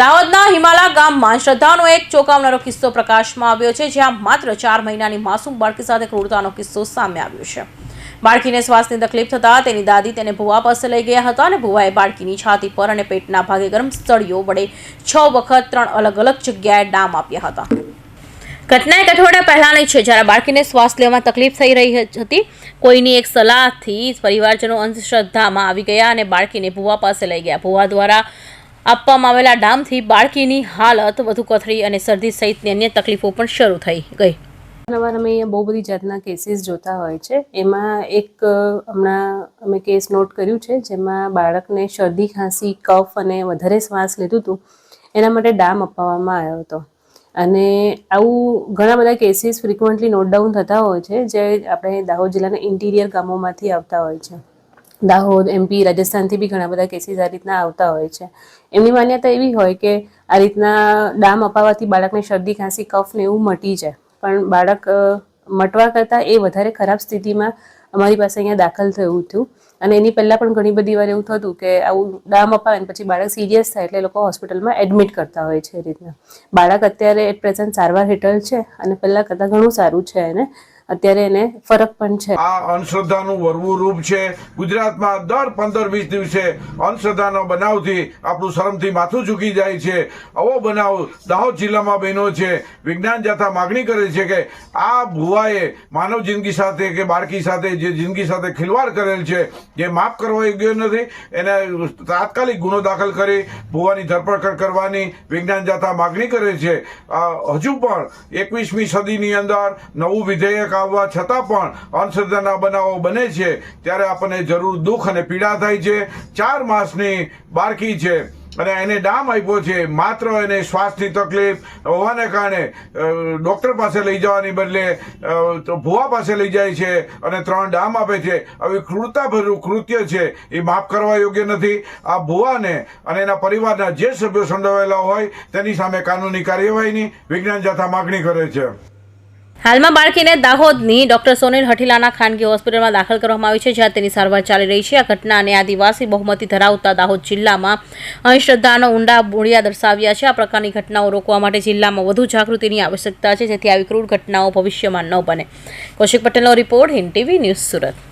દાહોદના હિમાલા ગામમાં શ્રદ્ધાનો એક ચોંકાવનારો કિસ્સો પ્રકાશમાં આવ્યો છે, જ્યાં માત્ર ચાર મહિનાની માસૂમ બાળકી સાથે ક્રૂરતાનો કિસ્સો સામે આવ્યો છે. બાળકીને શ્વાસની તકલીફ થતાં તેની દાદી તેને ભુવા પાસે લઈ ગયા હતા અને ભુવાએ બાળકીની છાતી પર અને પેટના ભાગે ગરમ સળીઓ વડે છ વખત ત્રણ અલગ અલગ જગ્યાએ ડામ આપ્યા હતા. ઘટના એક અઠવાડિયા પહેલાંની છે, જ્યારે બાળકીને શ્વાસ લેવામાં તકલીફ થઈ રહી હતી. કોઈની એક સલાહથી પરિવારજનો અંધશ્રદ્ધામાં આવી ગયા અને બાળકીને ભુવા પાસે લઈ ગયા. ભુવા દ્વારા આપવામાં આવેલા ડામથી બાળકીની હાલત વધુ કથળી અને શરદી સહિતની અન્ય તકલીફો પણ શરૂ થઈ ગઈ. વારંવાર અમે અહીંયા બહુ બધી જાતના કેસીસ જોતા હોય છે. એમાં એક હમણાં અમે કેસ નોટ કર્યું છે, જેમાં બાળકને શરદી, ખાંસી, કફ અને વધારે શ્વાસ લીધું હતું. એના માટે ડામ અપાવવામાં આવ્યો હતો. અને આવું ઘણા બધા કેસીસ ફ્રિકવન્ટલી નોટ ડાઉન થતા હોય છે, જે આપણે દાહોદ જિલ્લાના ઇન્ટિરિયર ગામોમાંથી આવતા હોય છે. દાહોદ એમપી રાજસ્થાનથી બી ઘણા બધા કેસીસ આ રીતના આવતા હોય છે. એમની માન્યતા એવી હોય કે આ રીતના ડામ અપાવવાથી બાળકને શરદી, ખાંસી, કફ ને એવું મટી જાય. પણ બાળક મટવા કરતાં એ વધારે ખરાબ સ્થિતિમાં અમારી પાસે અહીંયા દાખલ થયું હતું. અને એની પહેલાં પણ ઘણી બધી વાર એવું થતું કે આવું ડામ અપાવે ને પછી બાળક સિરિયસ થાય એટલે લોકો હોસ્પિટલમાં એડમિટ કરતા હોય છે એ રીતના. બાળક અત્યારે એટ પ્રેઝન્ટ સારવાર હેઠળ છે અને પહેલાં કરતાં ઘણું સારું છે એને. અત્યારે એને ફરક પણ છે. આ અંધશ્રદ્ધાનું વરવું રૂપ છે. ગુજરાતમાં દર પંદર વીસ દિવસે અંધશ્રદ્ધાનો બનાવથી આપણું શરમથી માથું ચૂકી જાય છે. આવો બનાવ દાહોદ જિલ્લામાં બન્યો છે. વિજ્ઞાન જાથા માગણી કરે છે કે આ ભુવાએ માનવ જિંદગી સાથે કે બાળકી સાથે જે જિંદગી સાથે ખિલવાડ કરેલ છે, જે માફ કરવા યોગ્ય નથી, એને તાત્કાલિક ગુનો દાખલ કરી ભુવાની ધરપકડ કરવાની વિજ્ઞાન જાથા માગણી કરે છે. હજુ પણ એકવીસમી સદીની અંદર નવું વિધેયક આવવા છતાં પણ અંધશ્રદ્ધાના બનાવો બને છે, ત્યારે આપણને જરૂર દુઃખ અને પીડા થાય છે. ચાર માસની બાળકી છે અને એને ડામ આપ્યો છે, માત્ર એને શ્વાસની તકલીફ. હોવાને કારણે ડૉક્ટર પાસે લઈ જવાની બદલે ભુવા પાસે લઈ જાય છે અને ત્રણ ડામ આપે છે. આવી ક્રૂરતાભર્યું કૃત્ય છે, એ માફ કરવા યોગ્ય નથી. આ ભુવાને અને એના પરિવારના જે સભ્યો સંડોવાયેલા હોય, તેની સામે કાનૂની કાર્યવાહીની વિજ્ઞાન જાથા માગણી કરે છે. હાલમાં બાળકીને દાહોદની ડોક્ટર સોનીલ હઠીલાના ખાનગી હોસ્પિટલમાં દાખલ કરવામાં આવી છે, જ્યાં તેની સારવાર ચાલી રહી છે. આ ઘટના અને આદિવાસી બહુમતી ધરાવતા દાહોદ જિલ્લામાં અંધશ્રદ્ધાનો ઊંડા મૂળિયા દર્શાવ્યા છે. આ પ્રકારની ઘટનાઓ રોકવા માટે જિલ્લામાં વધુ જાગૃતિની આવશ્યકતા છે, જેથી આવી ક્રૂર ઘટનાઓ ભવિષ્યમાં ન બને. કૌશિક પટેલનો report Hind TV news Surat.